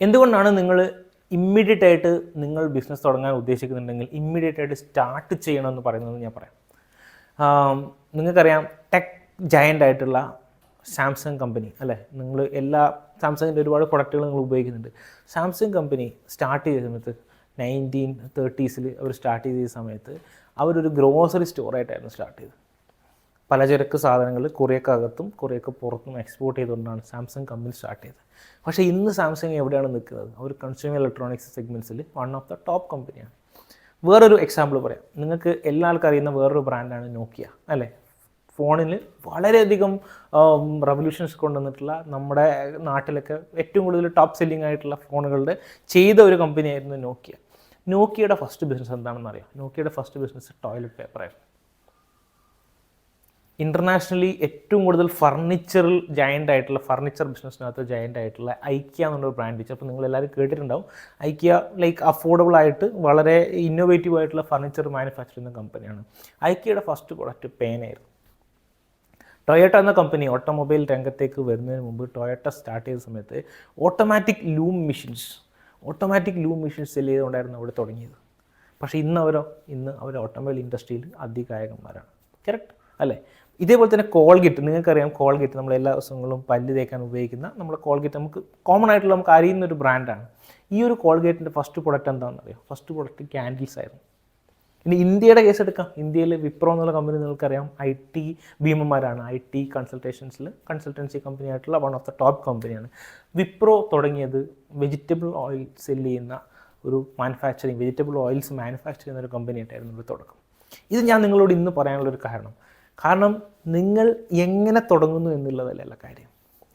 എന്തുകൊണ്ടാണ് നിങ്ങൾ ഇമ്മീഡിയറ്റ് ആയിട്ട് നിങ്ങൾ ബിസിനസ് തുടങ്ങാൻ ഉദ്ദേശിക്കുന്നുണ്ടെങ്കിൽ ഇമ്മീഡിയറ്റ് ആയിട്ട് സ്റ്റാർട്ട് ചെയ്യണമെന്ന് പറയുന്നത് ഞാൻ പറയാം. നിങ്ങൾക്കറിയാം ടെക് ജയന്റ് ആയിട്ടുള്ള സാംസങ് കമ്പനി അല്ലേ? നിങ്ങൾ എല്ലാ സാംസങ്ങിന്റെ ഒരുപാട് പ്രൊഡക്റ്റുകൾ നിങ്ങൾ ഉപയോഗിക്കുന്നുണ്ട്. സാംസങ് കമ്പനി സ്റ്റാർട്ട് ചെയ്ത സമയത്ത് നയന്റീൻ തേർട്ടീസിൽ അവർ സ്റ്റാർട്ട് ചെയ്ത സമയത്ത് അവരൊരു ഗ്രോസറി സ്റ്റോറായിട്ടായിരുന്നു സ്റ്റാർട്ട് ചെയ്തത്. പലചരക്ക് സാധനങ്ങൾ കൊറിയക്കകത്തും കൊറിയക്ക് പുറത്തും എക്സ്പോർട്ട് ചെയ്തുകൊണ്ടാണ് സാംസങ് കമ്പനി സ്റ്റാർട്ട് ചെയ്തത്. പക്ഷേ ഇന്ന് സാംസങ് എവിടെയാണ് നിൽക്കുന്നത്? അവർ കൺസ്യൂമർ ഇലക്ട്രോണിക്സ് സെഗ്മെന്റ്സിൽ വൺ ഓഫ് ദ ടോപ്പ് കമ്പനിയാണ് വേറൊരു എക്സാമ്പിൾ പറയാം. നിങ്ങൾക്ക് എല്ലാ ആൾക്കാർ അറിയുന്ന വേറൊരു ബ്രാൻഡാണ് നോക്കിയ അല്ലേ? ഫോണിൽ വളരെയധികം റവല്യൂഷൻസ് കൊണ്ടുവന്നിട്ടുള്ള നമ്മുടെ നാട്ടിലൊക്കെ ഏറ്റവും കൂടുതൽ ടോപ്പ് സെല്ലിംഗ് ആയിട്ടുള്ള ഫോണുകളുടെ ചെയ്ത ഒരു കമ്പനിയായിരുന്നു നോക്കിയ നോക്കിയയുടെ ഫസ്റ്റ് ബിസിനസ് എന്താണെന്ന് അറിയാം? നോക്കിയയുടെ ഫസ്റ്റ് ബിസിനസ് ടോയ്ലറ്റ് പേപ്പറായിരുന്നു ഇന്റർനാഷണലി ഏറ്റവും കൂടുതൽ ഫർണിച്ചറിൽ ജയന്റ് ആയിട്ടുള്ള ഫർണിച്ചർ ബിസിനസ്സിനകത്ത് ജയന്റ് ആയിട്ടുള്ള ഐക്യ എന്നുള്ള ബ്രാൻഡ് വെച്ച്. അപ്പോൾ നിങ്ങൾ എല്ലാവരും കേട്ടിട്ടുണ്ടാവും. ഐക്യ ലൈക്ക് അഫോർഡബിൾ ആയിട്ട് വളരെ ഇന്നോവേറ്റീവ് ആയിട്ടുള്ള ഫർണിച്ചർ മാനുഫാക്ചർ ചെയ്യുന്ന കമ്പനിയാണ് ഐക്യയുടെ ഫസ്റ്റ് പ്രൊഡക്റ്റ് പേനായിരുന്നു ടൊയോട്ട എന്ന കമ്പനി ഓട്ടോമൊബൈൽ രംഗത്തേക്ക് വരുന്നതിന് മുമ്പ് ടൊയോട്ട സ്റ്റാർട്ട് ചെയ്ത സമയത്ത് automatic loom machines automatic loom machines sell ചെയ്തുകൊണ്ടായിരുന്നു അവിടെ തുടങ്ങിയത്. പക്ഷേ ഇന്ന് അവരോ ഇന്ന് അവർ ഓട്ടോമൊബൈൽ ഇൻഡസ്ട്രിയിൽ അധികായകന്മാരാണ് കറക്റ്റ് അല്ലേ? ഇതേപോലെ തന്നെ കോൾഗേറ്റ് നിങ്ങൾക്കറിയാം കോൾഗേറ്റ് നമ്മൾ എല്ലാ ദിവസങ്ങളും പല്ല് തേക്കാൻ ഉപയോഗിക്കുന്ന നമ്മുടെ കോൾഗേറ്റ് നമുക്ക് കോമൺ ആയിട്ടുള്ള നമുക്ക് അറിയുന്ന ഒരു ബ്രാൻഡാണ് ഈ ഒരു കോൾഗേറ്റിന്റെ ഫസ്റ്റ് പ്രൊഡക്റ്റ് എന്താണെന്ന് അറിയാം ഫസ്റ്റ് പ്രൊഡക്റ്റ് ക്യാൻഡിൽസ് ആയിരുന്നു. ഇനി ഇന്ത്യയുടെ കേസ് എടുക്കാം. ഇന്ത്യയിൽ വിപ്രോ എന്നുള്ള കമ്പനി നിങ്ങൾക്കറിയാം. ഐ ടി ഭീമന്മാരാണ്. ഐ ടി കൺസൾട്ടേഷൻസിൽ കൺസൾട്ടൻസി കമ്പനി ആയിട്ടുള്ള വൺ ഓഫ് ദ ടോപ്പ് കമ്പനിയാണ് വിപ്രോ തുടങ്ങിയത് വെജിറ്റബിൾ ഓയിൽ സെല്ല് ചെയ്യുന്ന ഒരു മാനുഫാക്ചറിങ് വെജിറ്റബിൾ ഓയിൽസ് മാനുഫാക്ചർ ചെയ്യുന്ന ഒരു കമ്പനി ആയിട്ടായിരുന്നു ഒരു തുടക്കം. ഇത് ഞാൻ നിങ്ങളോട് ഇന്ന് പറയാനുള്ള ഒരു കാരണം. കാരണം നിങ്ങൾ എങ്ങനെ തുടങ്ങുന്നു എന്നുള്ളതല്ല കാര്യം.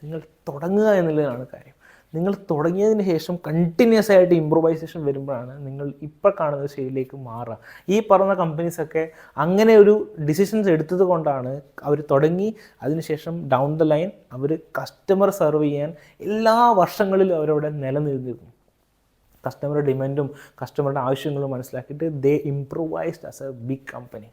നിങ്ങൾ തുടങ്ങുക എന്നുള്ളതാണ് കാര്യം. നിങ്ങൾ തുടങ്ങിയതിന് ശേഷം കണ്ടിന്യൂസ് ആയിട്ട് ഇമ്പ്രൂവൈസേഷൻ വരുമ്പോഴാണ് നിങ്ങൾ ഇപ്പോൾ കാണുന്ന ശൈലിയിലേക്ക് മാറുക. ഈ പറഞ്ഞ കമ്പനീസൊക്കെ അങ്ങനെ ഒരു ഡിസിഷൻസ് എടുത്തത് കൊണ്ടാണ് അവർ തുടങ്ങി അതിനുശേഷം ഡൗൺ ദ ലൈൻ അവർ കസ്റ്റമർ സെർവ് ചെയ്യാൻ എല്ലാ വർഷങ്ങളിലും അവരവിടെ നിലനിന്നിരുന്നു. കസ്റ്റമറുടെ ഡിമാൻഡും കസ്റ്റമറുടെ ആവശ്യങ്ങളും മനസ്സിലാക്കിയിട്ട് they improvised as a big company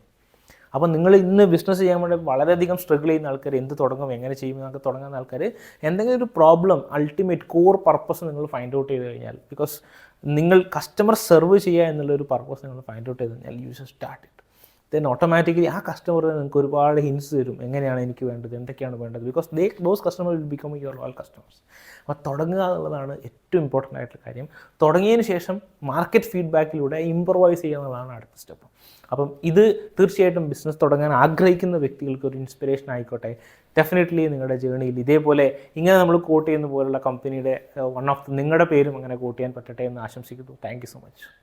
അപ്പോൾ നിങ്ങൾ ഇന്ന് ബിസിനസ് ചെയ്യാൻ വേണ്ടി വളരെയധികം സ്ട്രഗിൾ ചെയ്യുന്ന ആൾക്കാർ എന്ത് തുടങ്ങും എങ്ങനെ ചെയ്യും എന്നൊക്കെ തുടങ്ങുന്ന ആൾക്കാർ എന്തെങ്കിലും ഒരു പ്രോബ്ലം അൾട്ടിമേറ്റ് കോർ പർപ്പസ് നിങ്ങൾ ഫൈൻഡ് ഔട്ട് ചെയ്ത് കഴിഞ്ഞാൽ ബിക്കോസ് നിങ്ങൾ കസ്റ്റമർ സെർവ് ചെയ്യുക എന്നുള്ളൊരു പർപ്പസ് നിങ്ങൾ ഫൈൻഡ് ഔട്ട് ചെയ്ത് കഴിഞ്ഞാൽ use start it then automatically ആ കസ്റ്റമർ നിങ്ങൾക്ക് ഒരുപാട് ഹിൻസ് തരും എങ്ങനെയാണ് എനിക്ക് വേണ്ടത് എന്തൊക്കെയാണ് വേണ്ടത് because they those customer will become your all customers അപ്പോൾ തുടങ്ങുക എന്നുള്ളതാണ് ഏറ്റവും ഇമ്പോർട്ടന്റ് ആയിട്ടുള്ള കാര്യം. തുടങ്ങിയതിന് ശേഷം മാർക്കറ്റ് ഫീഡ്ബാക്കിലൂടെ ഇമ്പ്രവൈസ് ചെയ്യുക എന്നുള്ളതാണ് അടുത്ത സ്റ്റെപ്പ് അപ്പം ഇത് തീർച്ചയായിട്ടും ബിസിനസ് തുടങ്ങാൻ ആഗ്രഹിക്കുന്ന വ്യക്തികൾക്ക് ഒരു ഇൻസ്പിറേഷൻ ആയിക്കോട്ടെ. ഡെഫിനറ്റ്ലി നിങ്ങളുടെ ജേണിയിൽ ഇതേപോലെ ഇങ്ങനെ നമ്മൾ കോട്ട് ചെയ്യുന്ന പോലുള്ള കമ്പനിയുടെ വൺ ഓഫ് നിങ്ങളുടെ പേരും അങ്ങനെ കോട്ട് ചെയ്യാൻ പറ്റട്ടെ എന്ന് ആശംസിക്കുന്നു. Thank so much